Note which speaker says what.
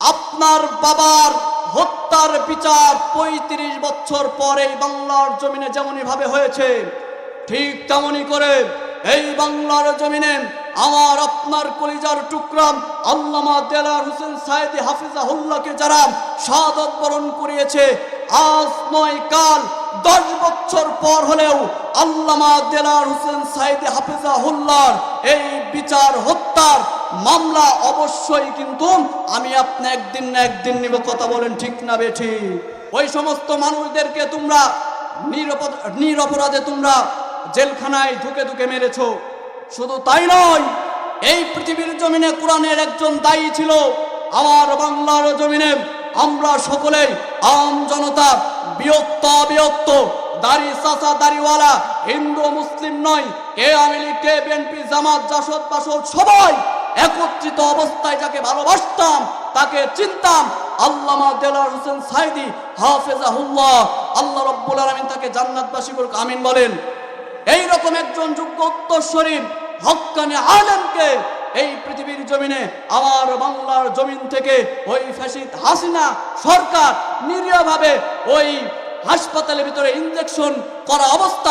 Speaker 1: আপনার বাবার হত্যার বিচার পঁয়ত্রিশ বছর পরে বাংলার জমিনে যেমনই ভাবে হয়েছে, ঠিক তেমনই করে এই বাংলার জমিনে আমার আপনার কলিজার টুকরাম আল্লামা দেলার হোসেন সাইদি হাফিজাহুল্লাহকে যারা শাহাদত বরণ করিয়েছে, আজ নয় কাল দশ বছর পর হলেও আল্লামা দেলার হোসেন সাইদি হাফিজাহুল্লাহর এই বিচার হত্যার মামলা অবশ্যই কিন্তু আমি আপনি একদিন না একদিন নিব, কথা বলেন ঠিক না বেঠি। ওই সমস্ত মানুষদেরকে তোমরা নিরপরাধে তোমরা জেলখানায় ঢুকে ঢুকে মেরেছ। শুধু তাই নয়, এই পৃথিবীর জমিনে কোরআনের একজন দায়ী ছিল, আমার বাংলার জমিনে আমরা সকলে আম জনতা, বিয়ক্ত অবিয়ক্ত, দাড়ি চাচা, দাড়িওয়ালা, হিন্দু, মুসলিম নয়, কে আমিলি কে বিএনপি, জামাত, জাসদ, বাসদ, সবাই একত্রিত অবস্থায় যাকে ভালোবাসতাম, তাকে চিনতাম। আল্লামা দেলার হোসেন সাইদি হাফেজাহুল্লাহ। আল্লাহ রব্বুল আলমিন তাকে জান্নাতবাসী করুক আমিন বলেন। এই রকম একজন যোগ্য উত্তরস্বরী হক্কানি আলেমকে এই পৃথিবীর জমিনে, আমার বাংলার জমিন থেকে ওই ফ্যাসিদ হাসিনা সরকার নিরীহভাবে ওই হাসপাতালের ভিতরে ইঞ্জেকশন করা অবস্থা